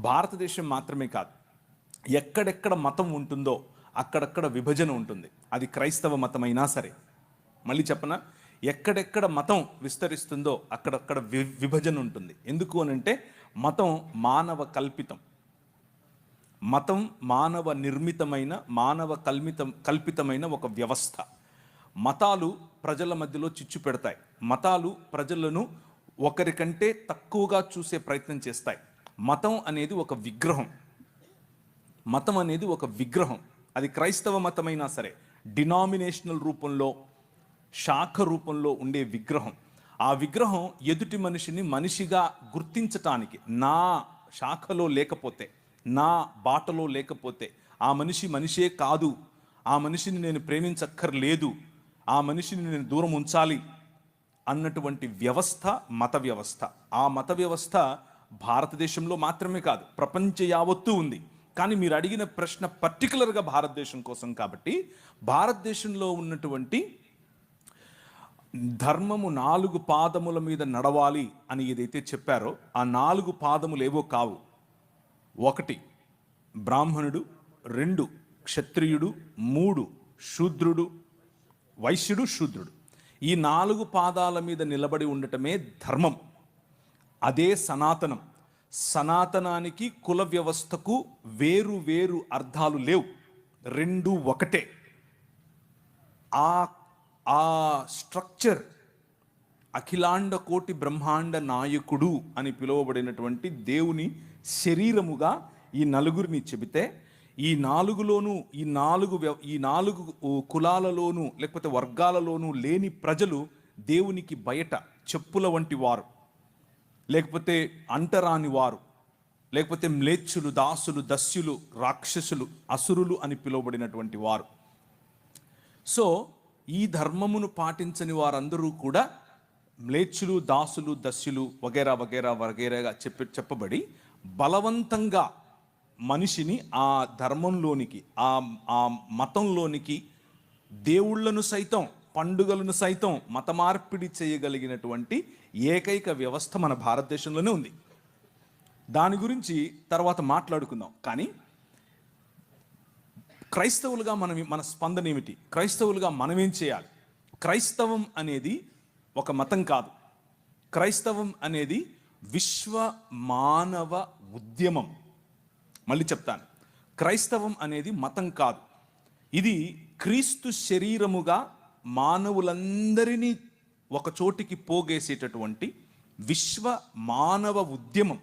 భారతదేశం మాత్రమే కాదు ఎక్కడెక్కడ మతం ఉంటుందో అక్కడక్కడ విభజన ఉంటుంది. అది క్రైస్తవ మతమైనా సరే. మళ్ళీ చెప్పన? ఎక్కడెక్కడ మతం విస్తరిస్తుందో అక్కడక్కడ వి విభజన ఉంటుంది. ఎందుకు అనంటే మతం మానవ కల్పితం. మతం మానవ నిర్మితమైన మానవ కల్మితం కల్పితమైన ఒక వ్యవస్థ. మతాలు ప్రజల మధ్యలో చిచ్చు పెడతాయి. మతాలు ప్రజలను ఒకరికంటే తక్కువగా చూసే ప్రయత్నం చేస్తాయి. మతం అనేది ఒక విగ్రహం. మతం అనేది ఒక విగ్రహం. అది క్రైస్తవ మతమైనా సరే డినామినేషనల్ రూపంలో శాఖ రూపంలో ఉండే విగ్రహం. ఆ విగ్రహం ఎదుటి మనిషిని మనిషిగా గుర్తించటానికి నా శాఖలో లేకపోతే నా బాటలో లేకపోతే ఆ మనిషి మనిషే కాదు. ఆ మనిషిని నేను ప్రేమించక్కర్లేదు. ఆ మనిషిని నేను దూరం ఉంచాలి అన్నటువంటి వ్యవస్థ మత వ్యవస్థ. ఆ మత వ్యవస్థ భారతదేశంలో మాత్రమే కాదు ప్రపంచ యావత్తూ ఉంది. కానీ మీరు అడిగిన ప్రశ్న పర్టికులర్గా భారతదేశం కోసం కాబట్టి భారతదేశంలో ఉన్నటువంటి ధర్మము నాలుగు పాదముల మీద నడవాలి అని ఏదైతే చెప్పారో ఆ నాలుగు పాదములు ఏవో కావు. ఒకటి బ్రాహ్మణుడు రెండు క్షత్రియుడు మూడు శూద్రుడు వైశ్యుడు శూద్రుడు. ఈ నాలుగు పాదాల మీద నిలబడి ఉండటమే ధర్మం. అదే సనాతనం. సనాతనానికి కుల వ్యవస్థకు వేరు వేరు అర్థాలు లేవు. రెండు ఒకటే. ఆ ఆ స్ట్రక్చర్ అఖిలాండ కోటి బ్రహ్మాండ నాయకుడు అని పిలువబడినటువంటి దేవుని శరీరముగా ఈ నలుగురిని చెబితే ఈ నాలుగులోనూ ఈ నాలుగు ఈ నాలుగు కులాలలోనూ లేకపోతే వర్గాలలోనూ లేని ప్రజలు దేవునికి బయట చెప్పుల వంటి వారు. లేకపోతే అంటరాని వారు లేకపోతే మ్లేచ్చులు దాసులు దస్యులు రాక్షసులు అసురులు అని పిలువబడినటువంటి వారు. సో ఈ ధర్మమును పాటించని వారందరూ కూడా మ్లేచ్చులు దాసులు దస్యులు వగేరా వగేరా వగేరాగా చెప్పి చెప్పబడి బలవంతంగా మనిషిని ఆ ధర్మంలోనికి ఆ ఆ మతంలోనికి దేవుళ్ళను సైతం పండుగలను సైతం మత మార్పిడి చేయగలిగినటువంటి ఏకైక వ్యవస్థ మన భారతదేశంలోనే ఉంది. దాని గురించి తర్వాత మాట్లాడుకుందాం. కానీ క్రైస్తవులుగా మనం మన స్పందన ఏమిటి? క్రైస్తవులుగా మనం ఏం చేయాలి? క్రైస్తవం అనేది ఒక మతం కాదు. క్రైస్తవం అనేది విశ్వ మానవ ఉద్యమం. మళ్ళీ చెప్తాను. క్రైస్తవం అనేది మతం కాదు. ఇది క్రీస్తు శరీరముగా మానవులందరినీ ఒక చోటికి పోగేసేటటువంటి విశ్వ మానవ ఉద్యమం.